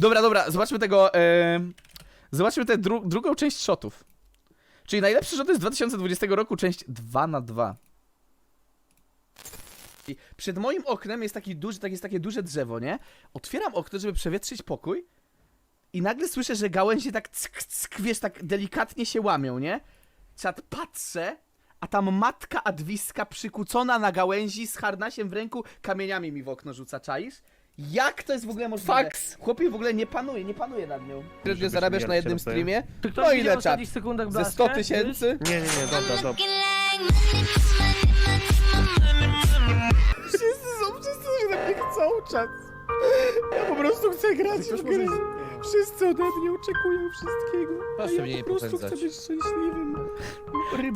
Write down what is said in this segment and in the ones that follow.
Dobra, dobra, zobaczmy tego. E, zobaczmy tę dru drugą część shotów. Czyli najlepsze shoty z 2020 roku, część 2 na 2 I przed moim oknem jest taki duży, tak jest takie duże drzewo, nie? Otwieram okno, żeby przewietrzyć pokój. I nagle słyszę, że gałęzie tak ck, ck, wiesz, tak delikatnie się łamią, nie? Czat patrzę, a tam matka Adwiska przykucona na gałęzi z harnasiem w ręku, kamieniami mi w okno rzuca, czaisz? Jak to jest w ogóle możliwe? Fax! Chłopie w ogóle nie panuje, nie panuje nad nią. Średnio zarabiasz na jednym streamie? Czy ktoś No widział ile w czat? ostatnich sekundach Ze blaszkę? 100 tysięcy? Nie, nie, nie, dobra, dobra. Wszyscy są, wszyscy się na mnie chcą, czat. Ja po prostu chcę grać w grę. Wszyscy ode mnie oczekują wszystkiego. Proszę a ja mnie nie po prostu popędzać. chcę być szczęśliwym.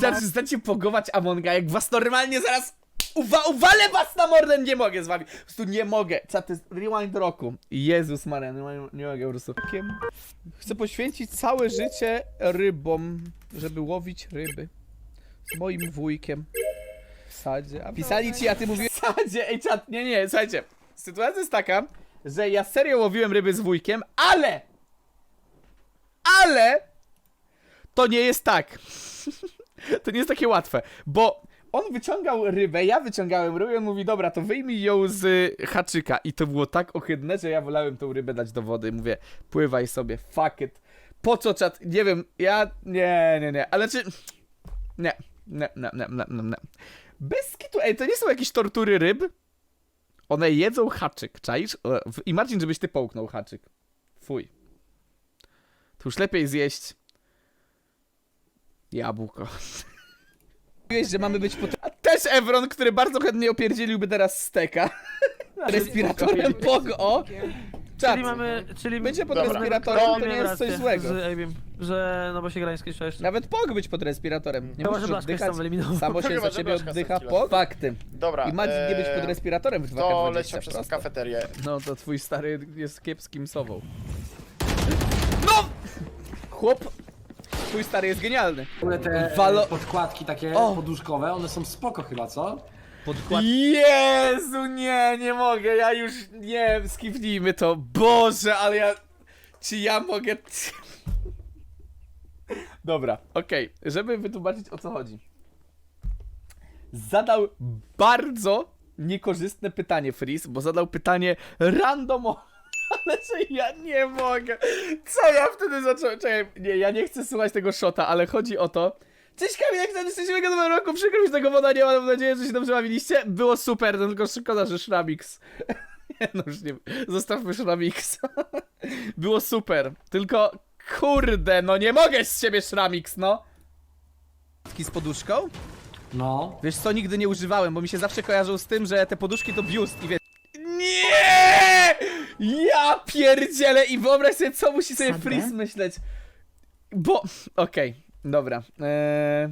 Zaraz przestańcie pogować Amonga, jak was normalnie zaraz uwa uwalę was na mordę, nie mogę z wami. Po prostu nie mogę. Co to jest rewind roku. Jezus Maria, nie, mogę- nie mogę po prostu. Chcę poświęcić całe życie rybom, żeby łowić ryby. Z moim wujkiem. W sadzie. A pisali ci, a ty mówiłeś w sadzie. Ej, czat, nie, nie, słuchajcie. Sytuacja jest taka, że ja serio łowiłem ryby z wujkiem, ale... Ale... To nie jest tak. to nie jest takie łatwe, bo on wyciągał rybę, ja wyciągałem rybę, mówi, dobra, to wyjmij ją z y, haczyka. I to było tak ohydne, że ja wolałem tą rybę dać do wody. Mówię, pływaj sobie, fuck it. Po co czat? Nie wiem, ja... Nie, nie, nie, ale czy... Nie, nie, nie, nie, nie, nie, nie. Bez kitu, ej, to nie są jakieś tortury ryb? One jedzą haczyk, czaisz? W- Imagine, żebyś ty połknął haczyk. Fuj. To już lepiej zjeść jabłko. Mówiłeś, że mamy być pot... A też Evron, który bardzo chętnie opierdzieliłby teraz steka. Respiratorem pogo. O! Czat. Czyli mamy, czyli Bycie pod Dobra. respiratorem to nie jest coś złego. Z Abim, że no bo się gra nie skończyła jeszcze. Nawet pog być pod respiratorem. Nie Chyba, musisz że Blaszka się oddychać. sam wyeliminował. Samo się Chyba, za że ciebie Blaszka oddycha straciła. po fakty. Dobra. Imagine nie być pod eee, respiratorem w 2K20. To lecimy przez prosto. kafeterię. No to twój stary jest kiepskim sową. No! Chłop! Twój stary jest genialny. W ogóle te Walo- podkładki takie O! poduszkowe, one są spoko chyba, co? Podkład... Jezu, nie, nie mogę, ja już, nie, skipnijmy to. Boże, ale ja... Czy ja mogę... Dobra, okej, żeby wytłumaczyć o co chodzi. Zadał bardzo niekorzystne pytanie, Freeze, bo zadał pytanie randomowe. Ale że ja nie mogę. Co ja wtedy zacząłem? Czekaj, nie, ja nie chcę słuchać tego shota, ale chodzi o to. Cześć Kamil, jak tam szczęśliwego nowego roku, przykro mi, że tego woda nie ma, mam nadzieję, że się dobrze bawiliście. Było super, no tylko szkoda, że Shramix. nie no już nie, zostawmy Shramix. Było super, tylko kurde, no nie mogę z siebie Shramix, no. Z poduszką? No. Wiesz co, nigdy nie używałem, bo mi się zawsze kojarzą z tym, że te poduszki to biust i wiesz... Ja pierdzielę i wyobraź sobie, co musi sobie Sadne? Freeze myśleć. Bo... Okej, dobra. Eee...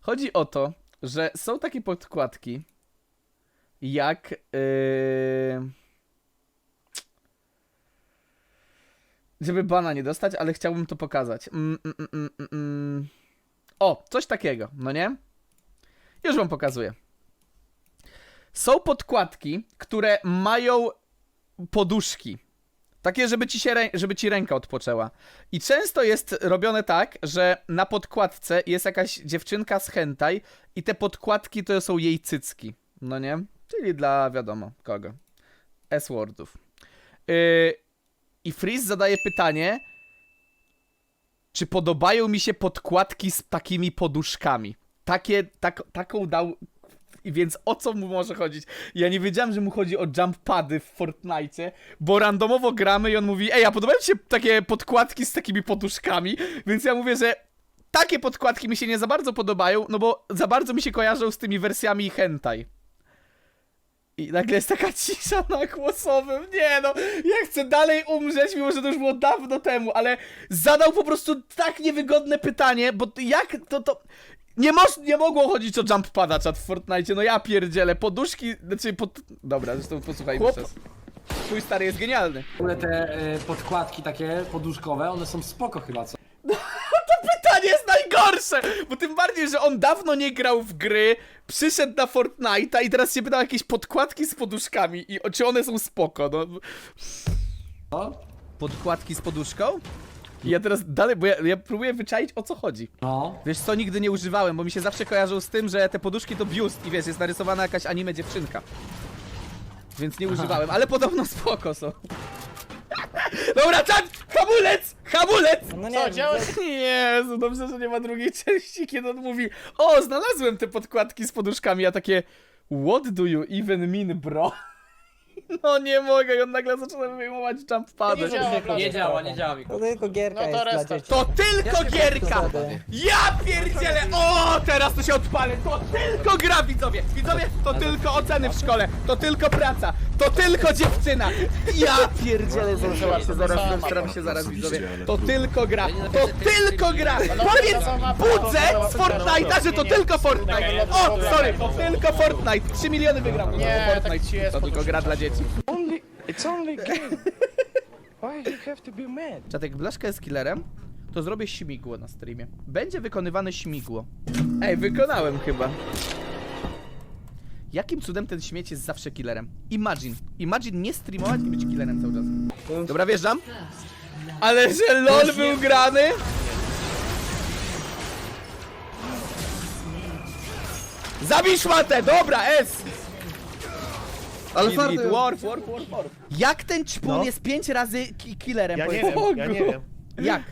Chodzi o to, że są takie podkładki, jak... Eee... Żeby bana nie dostać, ale chciałbym to pokazać. Mm, mm, mm, mm, mm. O, coś takiego, no nie? Już wam pokazuję. Są podkładki, które mają poduszki. Takie, żeby ci, się żeby ci ręka odpoczęła. I często jest robione tak, że na podkładce jest jakaś dziewczynka z hentai i te podkładki to są jej cycki. No nie? Czyli dla wiadomo kogo. S-wordów. Yy, I Freeze zadaje pytanie, czy podobają mi się podkładki z takimi poduszkami. Takie, tak, taką dał. I więc o co mu może chodzić? Ja nie wiedziałem, że mu chodzi o jump pady w Fortnite, bo randomowo gramy i on mówi, ej, a podobają ci się takie podkładki z takimi poduszkami? Więc ja mówię, że takie podkładki mi się nie za bardzo podobają, no bo za bardzo mi się kojarzą z tymi wersjami hentai. I nagle jest taka cisza na głosowym. Nie no, ja chcę dalej umrzeć, mimo że to już było dawno temu, ale zadał po prostu tak niewygodne pytanie, bo jak to to... Nie, moż, nie mogło chodzić o jump pada czat w Fortnite, no ja pierdzielę, poduszki, znaczy pod... Dobra, zresztą posłuchaj Chłop- przez. Twój stary jest genialny. W ogóle te e, podkładki takie poduszkowe, one są spoko chyba, co? Pytanie jest najgorsze! Bo tym bardziej, że on dawno nie grał w gry, przyszedł na Fortnite'a i teraz się pytał o jakieś podkładki z poduszkami i o- czy one są spoko, no. No, Podkładki z poduszką? I ja teraz dalej, bo ja, ja próbuję wyczaić o co chodzi. no. Wiesz co, nigdy nie używałem, bo mi się zawsze kojarzył z tym, że te poduszki to biust i wiesz, jest narysowana jakaś anime dziewczynka. Więc nie używałem, ale podobno spoko są. Dobra, czat! Hamulec! Hamulec! No Co, nie, działaś? Jezu, dobrze, że nie ma drugiej części, kiedy on mówi O, znalazłem te podkładki z poduszkami, a takie What do you even mean, bro? No nie mogę, i on nagle zaczyna wyjmować jumppady. Nie działa. Nie działa, nie działa mi. to tylko gierka No to jest dla restart. dzieci. To tylko gierka! Ja pierdzielę! O, teraz to się odpalę! To tylko gra, widzowie! Widzowie, to tylko oceny w szkole, to tylko praca, to tylko dziewczyna! Ja pierdzielę, zaraz się zaraz, staram się zaraz, widzowie. To tylko gra, to tylko gra! Powiedz budzę z Fortnite'a, że to tylko Fortnite! O, sorry, to tylko Fortnite! 3 miliony wygram, to Nie, tylko tak ci Fortnite, jest to tylko gra dla dzieci. only it's only game. Why you have to be mad? Czat, jak Blaszka jest killerem, to zrobię śmigło na streamie. Będzie wykonywane śmigło. Ej, wykonałem chyba. Jakim cudem ten śmieć jest zawsze killerem? Imagine. Imagine nie streamować i być killerem cały czas. Dobra, wjeżdżam. Ale że LOL był grany! Zabij szmatę! Dobra, S! Ale git, farty, Warf, warf, warf, warf. Jak ten ćpun jest pięć razy ki killerem? Ja nie powiedz? wiem, ja nie wiem. Jak?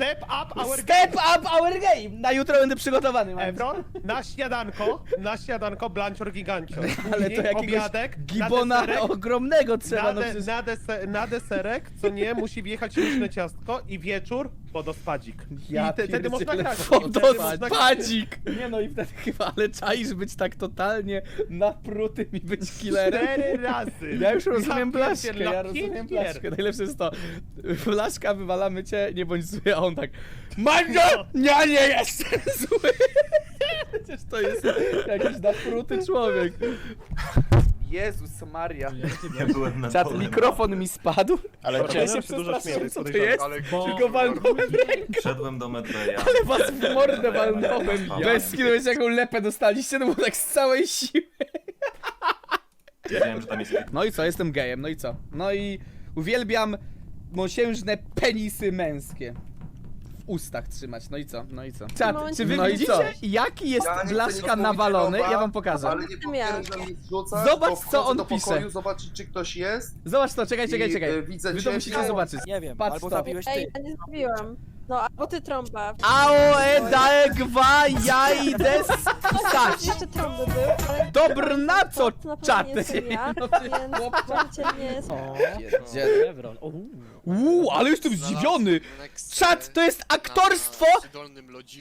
Step up our Step up our game! Na jutro będę przygotowany. mam. Evron, na śniadanko, na śniadanko blancior gigancior. Ale to Później jakiegoś obiadek, gibona na deserek, ogromnego trzeba, na, no de, przecież... na, dese, na deserek, co nie, musi wjechać śmieszne ciastko i wieczór wodospadzik. I te, wtedy można grać. i wtedy można grać. Fotospadzik! Nie no i wtedy chyba, ale czaisz być tak totalnie naprutym i być killerem. Cztery razy. Ja już rozumiem Ja blaszkę, pierdzielę, ja rozumiem blaszkę. Najlepsze jest to, blaszka, wywalamy cię, nie bądź zły, a on tak Mango! Ja nie jestem zły! Przecież to jest jakiś napruty człowiek. Jezus Maria. Nie byłem na Czat, dole. mikrofon mi spadł. Ale Dobra? Ja się się dużo przestraszyłem, śmieję, co to jest? Ale Tylko walnąłem ręką. Wszedłem do Medbeja. Ale was w mordę walnąłem. Ja Bez skinu, wiecie jaką lepę dostaliście, to było tak z całej siły. Wiedziałem, że tam jest No i co, jestem gejem, no i co? No i uwielbiam mosiężne penisy męskie. W ustach trzymać, no i co, no i co? Czat, czy wy No i widzicie, jaki jest Ja nie chcę blaszka nikomu nawalony? mówić, Ja wam pokażę. Ale nie potwierdzam nic rzucać, Zobacz, bo co wchodzę on do pisze. pokoju, zobaczyć czy ktoś jest. Zobacz to, czekaj, czekaj, I, czekaj. y, widzę Wy to ciebie. musicie zobaczyć. Nie wiem, Patrz albo to. zabiłeś ty. Ej, ja nie zrobiłam. No, albo ty trąba. Aoe dae gwa jaj des stać. Jeszcze trąby był, ale... Dobr na co To na pewno czat? nie jestem ja, No, więc możecie mnie... Pierdziele. Uuu, ale jestem zdziwiony. Czat, to jest aktorstwo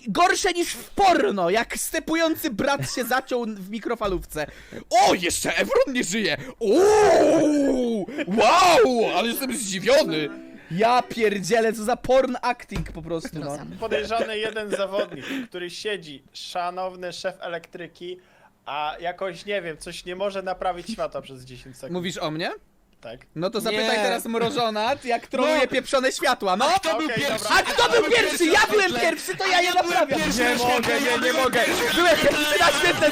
gorsze niż w porno, jak stepujący brat się zaciął w mikrofalówce. O, jeszcze Evron nie żyje. Uuu, wow, ale jestem zdziwiony. Ja pierdzielę, co za porn acting po prostu, no. podejrzany jeden zawodnik, który siedzi, szanowny szef elektryki, a jakoś, nie wiem, coś nie może naprawić światła przez 10 sekund. Mówisz o mnie? Tak. No to zapytaj Nie. teraz mrożona, jak troluje pieprzone światła, no. Kto był pierwszy? A kto był pierwszy? Ja byłem pierwszy, to ja je naprawiam. Nie mogę, nie, nie mogę. Byłem pierwszy na świetle.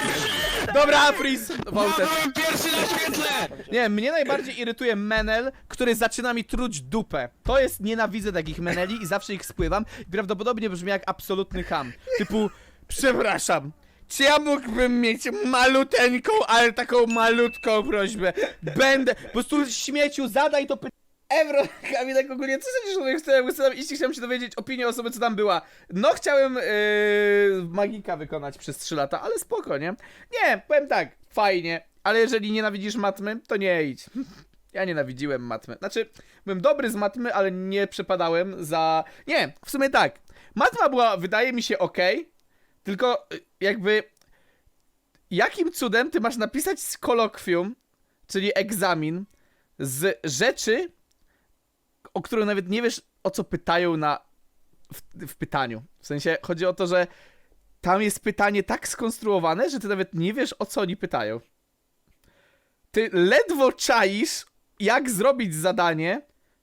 Dobra, freeze. Voted. Pierwszy na świetle! Nie, mnie najbardziej irytuje menel, który zaczyna mi truć dupę. To jest, nienawidzę takich meneli i zawsze ich spływam. I prawdopodobnie brzmi jak absolutny ham. Typu, przepraszam. Czy ja mógłbym mieć maluteńką, ale taką malutką prośbę? Będę, po prostu śmieciu, zadaj to pytanie. Evro, Kamilek, ogólnie co sądzisz o moich chciałem, chciałem chciałem się dowiedzieć opinię osoby, co tam była. No, chciałem yy, magika wykonać przez 3 lata, ale spoko, nie? Nie, powiem tak, fajnie, ale jeżeli nienawidzisz matmy, to nie idź. Ja nienawidziłem matmy. Znaczy, byłem dobry z matmy, ale nie przepadałem za... Nie, w sumie tak. Matma była, wydaje mi się, ok, tylko y, jakby... Jakim cudem ty masz napisać z kolokwium, czyli egzamin, z rzeczy, o które nawet nie wiesz, o co pytają na, w, w pytaniu. W sensie, chodzi o to, że tam jest pytanie tak skonstruowane, że ty nawet nie wiesz, o co oni pytają. Ty ledwo czaisz, jak zrobić zadanie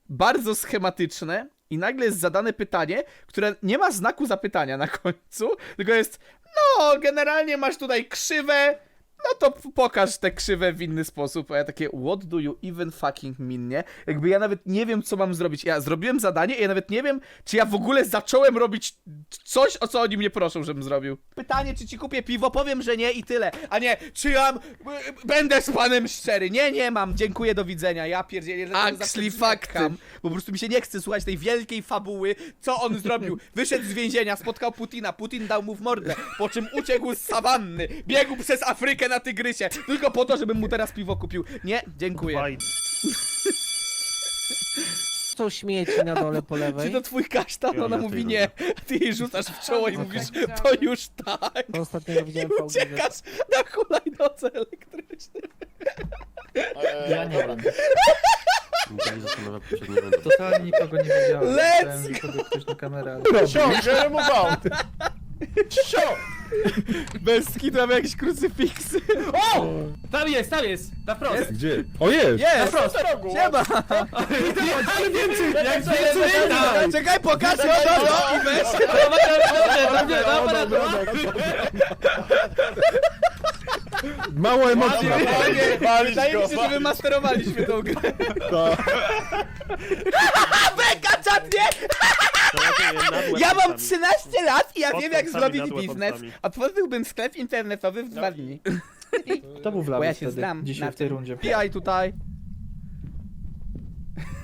bardzo schematyczne i nagle jest zadane pytanie, które nie ma znaku zapytania na końcu, tylko jest, no, generalnie masz tutaj krzywę, no to pokaż tę krzywę w inny sposób. A ja takie, what do you even fucking mean, nie? Jakby ja nawet nie wiem, co mam zrobić. Ja zrobiłem zadanie i ja nawet nie wiem, czy ja w ogóle zacząłem robić coś, o co oni mnie proszą, żebym zrobił. Pytanie, czy ci kupię piwo? Powiem, że nie i tyle. A nie, czy ja m- będę z panem szczery? Nie, nie mam. Dziękuję, do widzenia. Ja pierdzielę, że Actually faktem. Po prostu mi się nie chce słuchać tej wielkiej fabuły, co on zrobił. Wyszedł z więzienia, spotkał Putina, Putin dał mu w mordę, po czym uciekł z sawanny, biegł przez Afrykę na tygrysie, tylko po to, żebym mu teraz piwo kupił. Nie, dziękuję. Fajnie. Są śmieci na dole po Czy lewej. to twój kasztan? Ja Ona na mówi tej nie, ty jej rzucasz w czoło i Okej. mówisz, to już tak. To ostatnio I widziałem po uciekasz na hulajnodze elektrycznej. Ja nie wiem. Totalnie nikogo nie widziałem. Let's Chciałem, żeby sobie ktoś na kamerę, ale... Mu bał. Sio! Bez skitu mamy jakieś krucyfiksy. Tam jest, tam jest! Na wprost! Gdzie? O jest! Jest! Prosto rogu. Siema! Ale więcej! Jak Czekaj, Czekaj, pokaż go, no, no, i weź. Mało emocji. Wydaje mi się, że wymasterowaliśmy tą grę. To... Beka, czat, nie! Ja mam 13 lat i ja wiem jak zrobić biznes. Otworzyłbym sklep internetowy w dwa dni. To był w Bo ja się wtedy, znam na dzisiaj w tej tym. rundzie. Pijaj tutaj.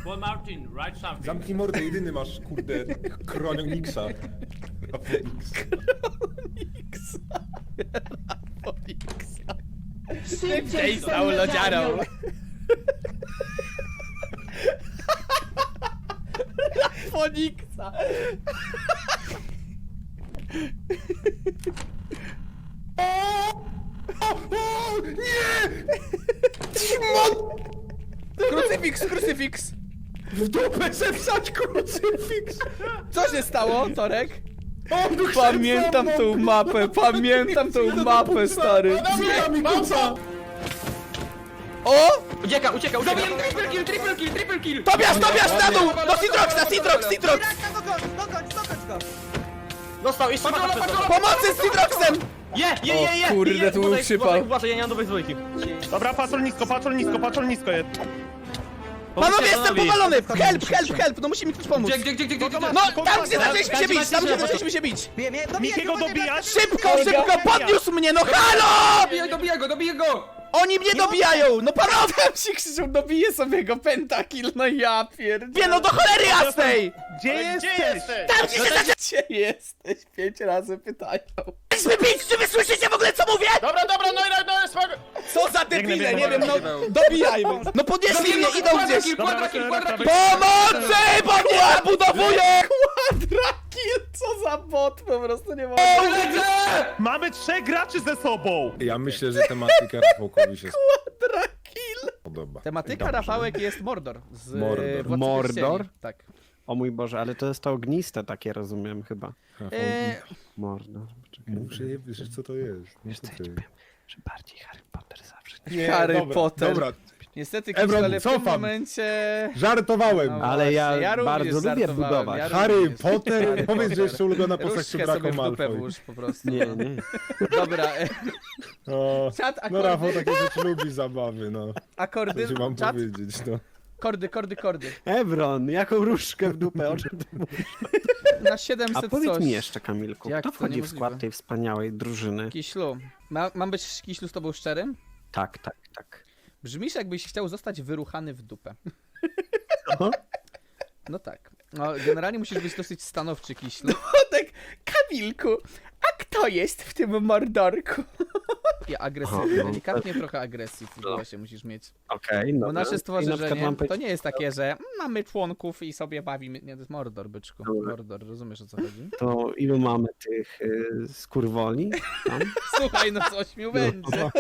Boy Martin, write something. Zamknij mordę, jedyny masz, kurde, Kronioniksa. Szybciej z tą lodziarą. Foniksa. Nie! Krucyfiks, krucyfiks! W dupę se wsać krucyfiks! Co się stało, Torek? Tu Pamiętam tą mapę, pamiętam tą mapę, stary. mi kuca! O! Ucieka, ucieka, ucieka! Triple kill, triple kill, triple kill! Tobiasz, Tobiasz, na dół! Do Citroxa, Citrox, Citrox! Dostał, jeszcze patrola, patrola! Pomocy z Citroxem! Je, je, je, je! O kurde, to był przypał. uważaj, ja nie mam dobrej zbrojki. Dobra, patrol nisko, patrol nisko, patrol nisko jest. Panowie, jestem powalony! Help, help, help! No musi mi ktoś pomóc. Gdzie, gdzie, gdzie, gdzie, gdzie, gdzie? No, tam gdzie zaczęliśmy się bić, tam gdzie zaczęliśmy się bić! Mikiego dobijasz? Szybko, szybko, podniósł mnie, no halo! Dobijaj, dobijaj go, dobijaj go! Oni mnie dobijają! No panowie, tam się krzyczą, dobiję sobie go pentakill, no ja pierd... Nie no, do cholery jasnej! Gdzie jesteś? Tam gdzie się zaczę... Gdzie jesteś? Pięć razy pytają. Bić, czy wy słyszycie w ogóle co mówię? Dobra, dobra, no i no, no, spoko. Co za debile, nie wiem, no dobijajmy. No podnieśli mnie, idą gdzieś. Kill, quadra kill! Pomocy! Bo mnie budowuję! Quadrakill, co za bot, po prostu nie mogę. Mamy trzech graczy ze sobą! Ja myślę, że tematyka Rafałkowi się Quadrakill. spodoba. Tematyka Dobrze. Rafałek jest Mordor. Z Mordor. e, Władcy Mordor? Pierścieni. Tak. O mój Boże, ale to jest to ogniste takie, rozumiem chyba. E. Poczekaj. Muszę je wiesz, co to jest. Wiesz co, ja ci jest? powiem, że bardziej Harry Potter zawsze. Harry dobra, Potter. Dobra, Niestety, Ebron, Ebron, ale w tym cofam. momencie... żartowałem. No Ale ja również bardzo lubię żartowałem, budować. ja Harry również. Potter? Harry Powiedz, że jeszcze ulubiona postać Różdżkę sobie w dupę Malfoy. włóż po prostu. Nie, no. nie. Dobra, e, O, czat, no akordy, Rafał takie rzeczy lubi zabawy, no. akordy, Co ci mam czat, powiedzieć, no. Kordy, kordy, kordy. Ebron, jaką różkę w dupę, o czym ty mówisz? Na 700 A powiedz coś. mi jeszcze, Kamilku, Jak kto to wchodzi w niemożliwe? skład tej wspaniałej drużyny? Kiślu, Ma, mam być Kiślu z tobą szczerym? Tak, tak, tak. Brzmisz jakbyś chciał zostać wyruchany w dupę. Co? No tak. No, generalnie musisz być dosyć stanowczy, Kiślu. No tak, Kamilku, a kto jest w tym mordorku? I agresywny, Aha, no. delikatnie trochę agresji w głosie musisz mieć. Okej, no. Bo nasze I na przykład stworzenie mam to nie jest takie, że mamy członków i sobie bawimy. Nie, to jest mordor, byczku. Dobra. Mordor, rozumiesz o co chodzi? to ilu mamy tych y, skurwoli? Tam? Słuchaj, no z ośmiu będzie.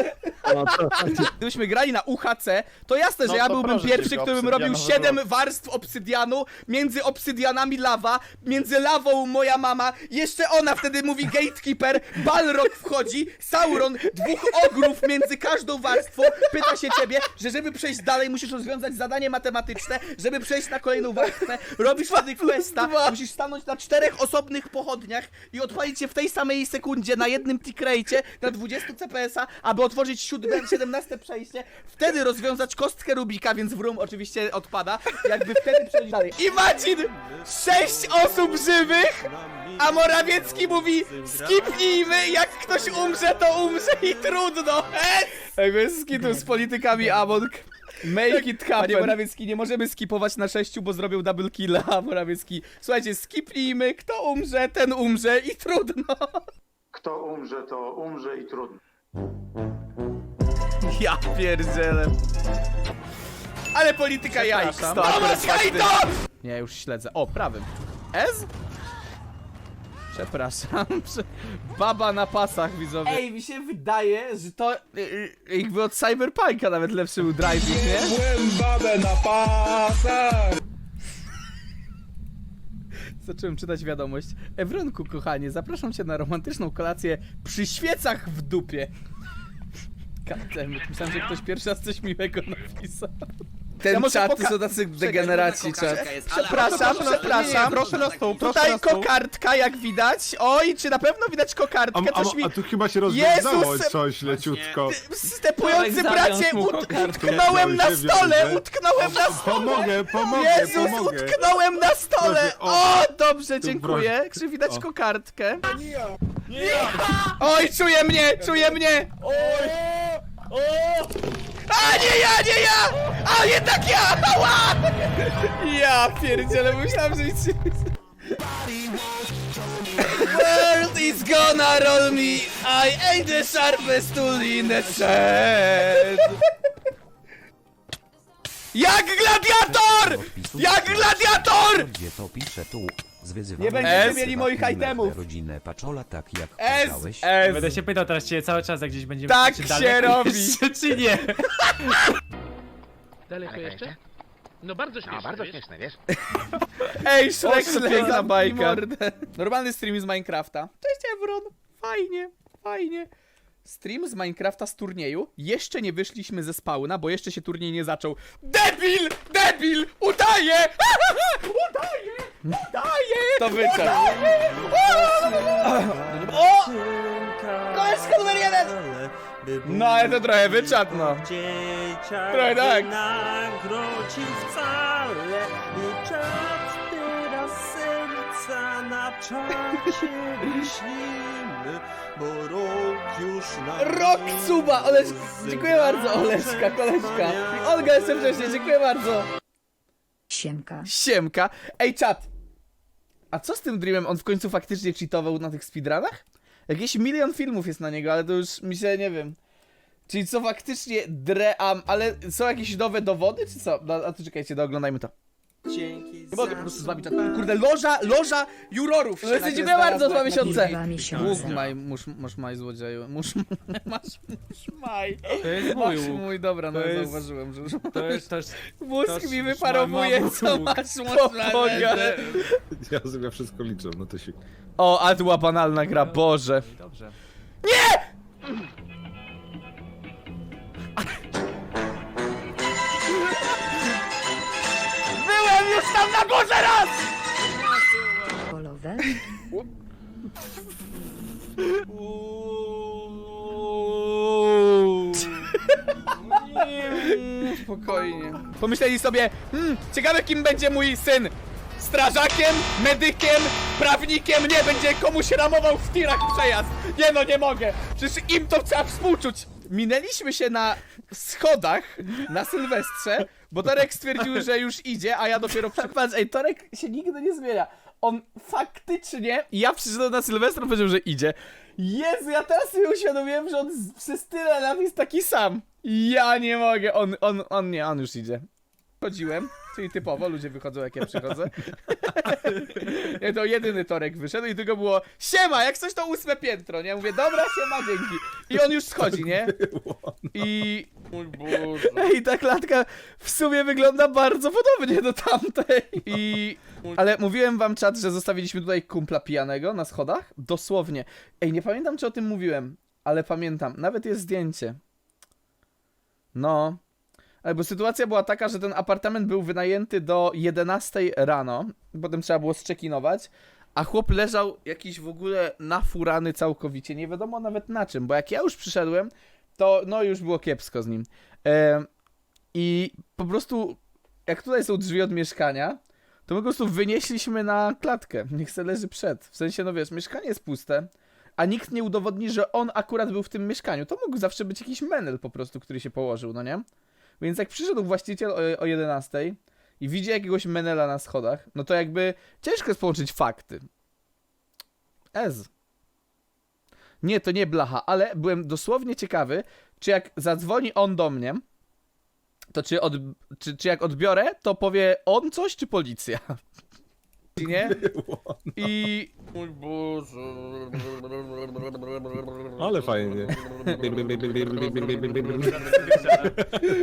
No to Gdybyśmy grali na UHC, to jasne, że No ja to byłbym proszę pierwszy, który bym robił obsydianowy 7 warstw obsydianu, między obsydianami lawa, między lawą moja mama, jeszcze ona wtedy mówi gatekeeper, Balrog wchodzi, Sauron, dwóch ogrów między każdą warstwą pyta się ciebie, że żeby przejść dalej musisz rozwiązać zadanie matematyczne, żeby przejść na kolejną warstwę, robisz wtedy questa, musisz stanąć na czterech osobnych pochodniach i odpalić je w tej samej sekundzie na jednym tickrate na 20 CPS-a, aby otworzyć siódme, 17 przejście, wtedy rozwiązać kostkę Rubika, więc w room oczywiście odpada, jakby wtedy przejść dalej. Imagine! Sześć osób żywych, a Morawiecki mówi skipnijmy, jak ktoś umrze, to umrze i trudno. Ej, bez skitu z politykami Among. Make it happen. Panie Morawiecki, nie możemy skipować na sześciu, bo zrobił double killa. A Morawiecki, słuchajcie, skipnijmy, kto umrze, ten umrze i trudno. Kto umrze, to umrze i trudno. Ja pierdzielę. Ale polityka jajk to akurat fakty. Nie, już śledzę. O, prawym. S? Przepraszam. Prze- Baba na pasach, widzowie. Ej, mi się wydaje, że to y, y, jakby od Cyberpunka nawet lepszy był driving, nie? babę na pasach! Zacząłem czytać wiadomość. Ewronku, kochanie, zapraszam cię na romantyczną kolację przy świecach w dupie. Katem, myślałem, że ktoś pierwszy raz coś miłego napisał. Ten ja czat to są tacy degeneraci czat. Przepraszam, przepraszam. Proszę na stół, proszę Tutaj na stół. kokardka, jak widać. Oj, czy na pewno widać kokardkę? A, a, Coś mi... a tu chyba się rozwiązało Jezus! coś leciutko. Stepujący bracie, mu ut kokardkę. utknąłem na stole, utknąłem na stole. Pomogę, pomogę, Jezus, pomogę. utknąłem na stole! Proszę, o. O, dobrze, dziękuję. Czy widać O. kokardkę? Nie! Oj, czuje mnie, czuje mnie! A nie ja, nie ja! A jednak ja! Ała! Ja pierdzielę, myślałem, że nic. World is gonna roll me I ain't the sharpest tool in the shed Jak gladiator! Jak gladiator! Gdzie to pisze tu? Nie będziecie mieli moich itemów. Rodzinę Paczola tak jak S, kazałeś. S. Będę się pytał teraz cię cały czas, jak gdzieś będziemy Tak czy się daleko robi. czy nie? Daleko jeszcze? No bardzo śmieszne, bardzo śmieszne, wiesz? Ej, Shrek, O, co Shrek piękna na bajka. mordę. Normalny stream z Minecrafta. Cześć Evron, fajnie, fajnie. Stream z Minecrafta z turnieju. Jeszcze nie wyszliśmy ze spawna, bo jeszcze się turniej nie zaczął. Debil! Debil! Udaje! Udaje! Udaje! To wyczer. O! Koleżka numer jeden! No ale to trochę wyczat, no. Trochę tak. nagrodził wcale i czas serca na czacie wyślimy, bo rok już na Rok suba! Oleś... Dziękuję bardzo, Oleszka, koleżka. I Olga jeszcze wcześniej, dziękuję bardzo. Siemka. Siemka. Ej, czat. A co z tym Dreamem? On w końcu faktycznie cheatował na tych speedrunach? Jakieś milion filmów jest na niego, ale to już mi się nie wiem. Czyli co faktycznie dream, ale są jakieś nowe dowody, czy co? No, a to czekajcie, dooglądajmy to. Dzięki Nie mogę po prostu z wami. Kurde, loża, loża jurorów! się nagle dziękuję bardzo, dwa miesiące! Mów maj, musz, masz maj złodzieju. Musz, masz, musz maj. To jest Masz mój łuk. mój, dobra, no To jest- zauważyłem, że To jest też... mózg to mi wyparowuje, mam co łuk. masz, Boga. Ja sobie wszystko liczę, no to się... O, a była banalna gra, Boże. Dobrze. Już tam na górze raz! Polowe. Spokojnie. Pomyśleli sobie, hmm, ciekawe kim będzie mój syn. Strażakiem, medykiem, prawnikiem, nie, będzie komuś ramował w tirach przejazd. Nie no, nie mogę. Przecież im to trzeba współczuć. Minęliśmy się na schodach na Sylwestrze, bo Torek stwierdził, że już idzie, a ja dopiero przepatrz. Ej, Torek się nigdy nie zmienia. On faktycznie, ja przyszedłem na Sylwestra, powiedział, że idzie. Jezu, ja teraz sobie uświadomiłem, że on przez tyle lat jest taki sam. Ja nie mogę, on, on, on nie, on już idzie. Chodziłem, czyli typowo, ludzie wychodzą jak ja przychodzę. nie, to jedyny Torek wyszedł i tylko było siema, jak coś to ósme piętro, nie? Mówię, dobra, siema, dzięki. I on już schodzi, nie? I... Mój Boże. I ta klatka w sumie wygląda bardzo podobnie do tamtej. I... Ale mówiłem wam, czat, że zostawiliśmy tutaj kumpla pijanego na schodach? Dosłownie. Ej, nie pamiętam, czy o tym mówiłem, ale pamiętam. Nawet jest zdjęcie. No. Ale bo sytuacja była taka, że ten apartament był wynajęty do 11 rano. Potem trzeba było zczekinować. A chłop leżał jakiś w ogóle nafurany całkowicie. Nie wiadomo nawet na czym, bo jak ja już przyszedłem, to no już było kiepsko z nim. Em, I po prostu, jak tutaj są drzwi od mieszkania, to my po prostu wynieśliśmy na klatkę. Niech se leży przed. W sensie, no wiesz, mieszkanie jest puste, a nikt nie udowodni, że on akurat był w tym mieszkaniu. To mógł zawsze być jakiś menel po prostu, który się położył, no nie? Więc jak przyszedł właściciel o, o 11 i widzi jakiegoś menela na schodach, no to jakby ciężko jest połączyć fakty. Ez. Nie, to nie blacha, ale byłem dosłownie ciekawy, czy jak zadzwoni on do mnie, to czy, od, czy, czy jak odbiorę, to powie on coś, czy policja? Nie? I... Mój Boże... Ale fajnie.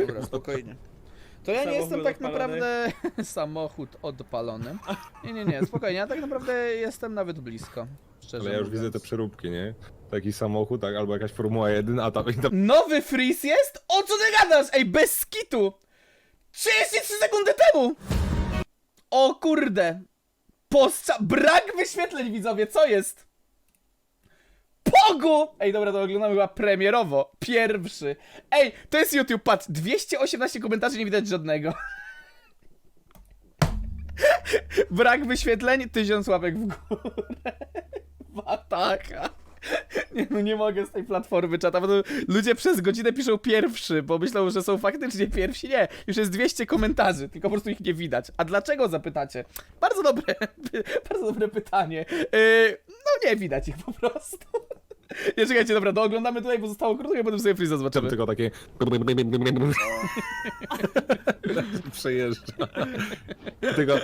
Dobra, spokojnie. To ja nie Samochód jestem tak odpalony. naprawdę... Samochód odpalony. Nie, nie, nie, spokojnie, ja tak naprawdę jestem nawet blisko. Szczerze Ale ja już mówiąc. widzę te przeróbki, nie? Taki samochód, tak, albo jakaś Formuła 1, a tam, i tam Nowy freeze jest? O co ty gadasz? Ej, bez skitu! 33 sekundy temu! O kurde! Postrza... Brak wyświetleń, widzowie, co jest? Pogu! Ej, dobra, to oglądamy chyba premierowo. Pierwszy. Ej, to jest YouTube, patrz. 218 komentarzy, nie widać żadnego. Brak wyświetleń, 1000 łapek w górę. Wataka. Nie, no nie mogę z tej platformy czata, bo to ludzie przez godzinę piszą pierwszy, bo myślą, że są faktycznie pierwsi. Nie, już jest 200 komentarzy, tylko po prostu ich nie widać. A dlaczego zapytacie? Bardzo dobre, bardzo dobre pytanie. Yy, no nie widać ich po prostu. Nie, czekajcie, dobra, to oglądamy tutaj, bo zostało krótko i potem sobie freeza zobaczymy. tylko takie... Przejeżdża. Tylko...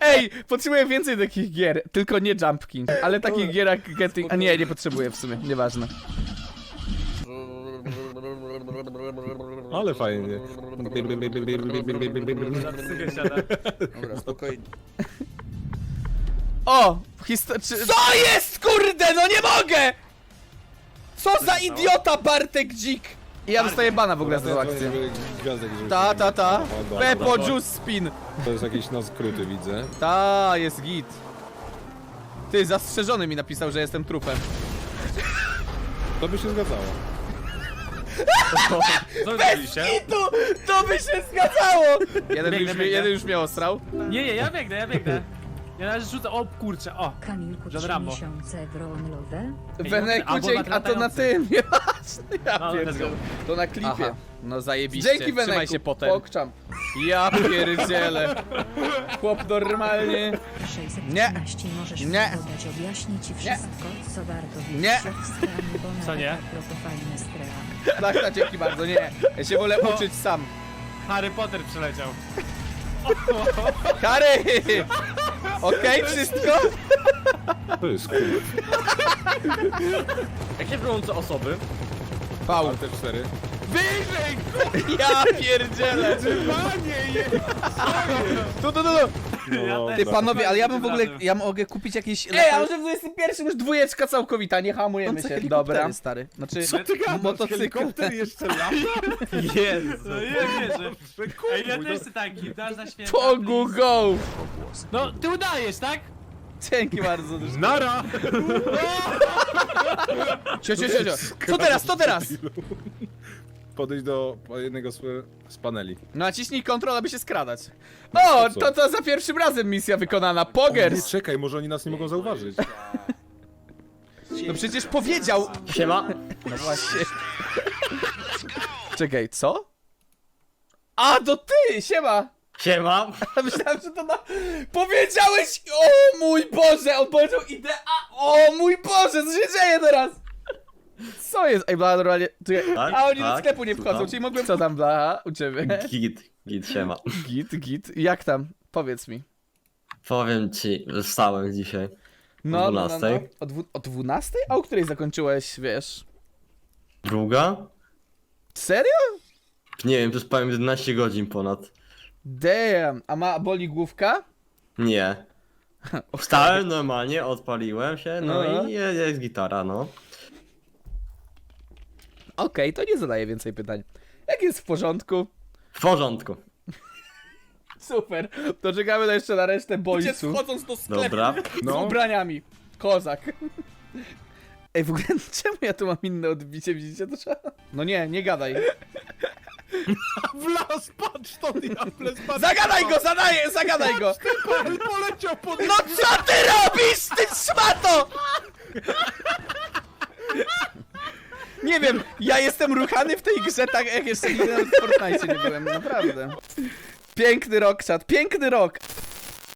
Ej, potrzebuję więcej takich gier, tylko nie Jump King, ale takich gier jak Getting... A nie, nie potrzebuję w sumie, nieważne. Ale fajnie. Dobra, spokojnie. O! Histo- czy... Co jest, kurde, no nie mogę! Co za idiota Bartek Dzik! I ja dostaję bana w ogóle za tą akcję. Ta, ta, ta. Pepo, juice spin. To jest jakiś nos skróty, widzę. Ta, jest git. Ty, zastrzeżony mi napisał, że jestem trupem. To by się zgadzało. Co wy zrobiliście? To by się zgadzało! Jeden, Biegnę, już, mnie- biegnę. jeden już mnie osrał. Nie, nie, ja biegnę, ja biegnę. Ja na razie rzucę, o kurczę, o. Kamilku, John trzy Rambo. miesiące Wronlowe. Weneku, albo dzięki, a to na tym, jasne, ja No, let's. To na klipie. Aha. No zajebiście. Dzięki Weneku. Trzymaj się potem. Pokczam. Ja pierdzielę. Chłop normalnie. 613 możesz Nie. mi dodać, objaśnić ci wszystko, co warto wiedzieć Nie. o skranie, bo Co nie? nawet a propos fajne skra. Tak, tak, dzięki bardzo, nie. Ja się wolę uczyć sam. Harry Potter przyleciał. Kary! Okej, wszystko? To jest cool. Jakie wyłącze osoby? Pał. te cztery. Wyżej! Ja pierdzielę! Tu, tu, tu, tu. No, Ty panowie, ale ja bym w ogóle, ja mogę kupić jakieś... Ej, a może w 21 już dwójeczka całkowita, nie hamujemy się. Dobra. stary. Znaczy, Co ty gadasz? motocykl. Helikopter jeszcze lata? Jezu. No ja wierzę. Ej, ja też chcę taki, dasz na święta. Pogu go! No, ty udajesz, tak? Dzięki bardzo. Nara! Cio, cio, cio, cio. Co teraz, co teraz? Podejść do jednego z, z paneli. No naciśnij kontrol, aby się skradać. O, co? to, to za pierwszym razem misja wykonana. Nie, Pogers! czekaj, może oni nas nie mogą zauważyć. No przecież powiedział... Siema. No właśnie. Czekaj, co? A, to ty! Siema! Siema. Myślałem, że to na... Powiedziałeś! O mój Boże! On powiedział idea... O mój Boże! Co się dzieje teraz? Co jest? Ej, Blaha, normalnie... Tu ja... Tak, A oni do tak, sklepu nie wchodzą, słucham. czyli mogłem... Co tam, Blaha? U ciebie? Git, git siema. Git, git. Jak tam? Powiedz mi. Powiem ci, że wstałem dzisiaj. No, O no, no, no. 12? O, dwu... o 12? A o której zakończyłeś, wiesz? Druga? Serio? Nie wiem, to spałem 11 godzin ponad. Damn. A ma boli główka? Nie. Wstałem normalnie, odpaliłem się, no, No. i jest gitara, no. Okej, to nie zadaję więcej pytań. Jak jest w porządku? W porządku. Super. To czekamy na jeszcze na resztę boysów. wchodząc do sklepu. Dobra. Z No. ubraniami. Kozak. Ej, w ogóle czemu ja tu mam inne odbicie, widzicie to trzeba? No nie, nie gadaj. W las, patrz to, diable, spadł. Zagadaj go, zadaję, zagadaj go! Pan poleciał pod... No co ty robisz, ty szmato! Nie wiem, ja jestem ruchany w tej grze tak jak jeszcze nigdy w Fortnite nie byłem, naprawdę. Piękny rok, czat, piękny rok!